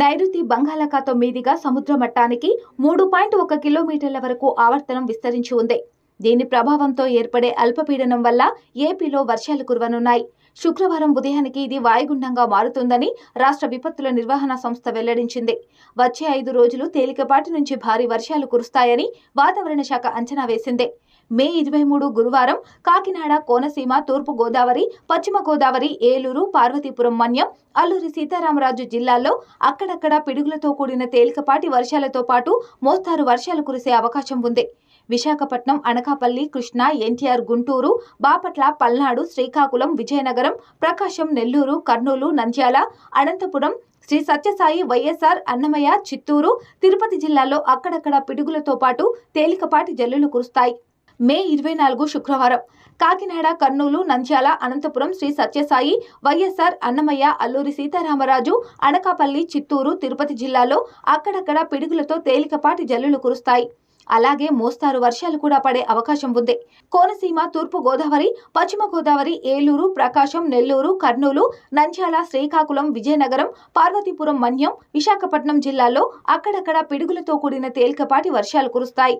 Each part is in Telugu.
నైరుతి బంగాళాఖాతం మీదిగా సముద్ర మట్టానికి మూడు పాయింట్ ఒక కిలోమీటర్ల వరకు ఆవర్తనం విస్తరించి ఉంది. దీని ప్రభావంతో ఏర్పడే అల్పపీడనం వల్ల ఏపీలో వర్షాలు కురవనున్నాయి. శుక్రవారం ఉదయానికి ఇది వాయుగుండంగా మారుతుందని రాష్ట్ర విపత్తుల నిర్వహణ సంస్థ వెల్లడించింది. వచ్చే ఐదు రోజులు తేలికపాటి నుంచి భారీ వర్షాలు కురుస్తాయని వాతావరణ శాఖ అంచనా వేసింది. మే ఇరవై మూడు గురువారం కాకినాడ కోనసీమ తూర్పు గోదావరి పశ్చిమ గోదావరి ఏలూరు పార్వతీపురం మన్యం అల్లూరి సీతారామరాజు జిల్లాల్లో అక్కడక్కడ పిడుగులతో కూడిన తేలికపాటి వర్షాలతో పాటు మోస్తారు వర్షాలు కురిసే అవకాశం ఉంది. విశాఖపట్నం అనకాపల్లి కృష్ణా ఎన్టీఆర్ గుంటూరు బాపట్ల పల్నాడు శ్రీకాకుళం విజయనగరం ప్రకాశం నెల్లూరు కర్నూలు నంద్యాల అనంతపురం శ్రీ సత్యసాయి వైఎస్ఆర్ అన్నమయ్య చిత్తూరు తిరుపతి జిల్లాల్లో అక్కడక్కడ పిడుగులతో పాటు తేలికపాటి జల్లులు కురుస్తాయి. మే ఇరవై నాలుగు శుక్రవారం. కాకినాడ కర్నూలు నంద్యాల అనంతపురం శ్రీ సత్యసాయి వైఎస్ఆర్ అన్నమయ్య అల్లూరి సీతారామరాజు అనకాపల్లి చిత్తూరు తిరుపతి జిల్లాలో అక్కడక్కడ పిడుగులతో తేలికపాటి జల్లులు కురుస్తాయి. అలాగే మోస్తారు వర్షాలు కూడా పడే అవకాశం ఉంది. కోనసీమ తూర్పు గోదావరి పశ్చిమ గోదావరి ఏలూరు ప్రకాశం నెల్లూరు కర్నూలు నంద్యాల శ్రీకాకుళం విజయనగరం పార్వతీపురం మన్యం విశాఖపట్నం జిల్లాల్లో అక్కడక్కడ పిడుగులతో కూడిన తేలికపాటి వర్షాలు కురుస్తాయి.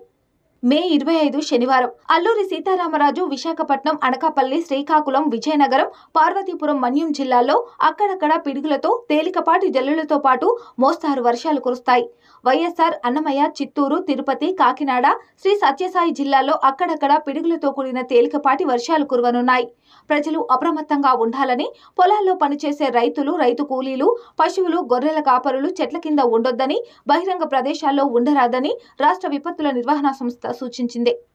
మే ఇరవై ఐదు శనివారం అల్లూరి సీతారామరాజు విశాఖపట్నం అనకాపల్లి శ్రీకాకుళం విజయనగరం పార్వతీపురం మన్యం జిల్లాల్లో అక్కడక్కడ పిడుగులతో తేలికపాటి జల్లులతో పాటు మోస్తారు వర్షాలు కురుస్తాయి. వైఎస్ఆర్ అన్నమయ్య చిత్తూరు తిరుపతి కాకినాడ శ్రీ సత్యసాయి జిల్లాలో అక్కడక్కడ పిడుగులతో కూడిన తేలికపాటి వర్షాలు కురవనున్నాయి. ప్రజలు అప్రమత్తంగా ఉండాలని పొలాల్లో పనిచేసే రైతులు రైతు కూలీలు పశువులు గొర్రెల కాపరులు చెట్ల కింద ఉండొద్దని బహిరంగ ప్రదేశాల్లో ఉండరాదని రాష్ట్ర విపత్తుల నిర్వహణ సంస్థ సూచించింది.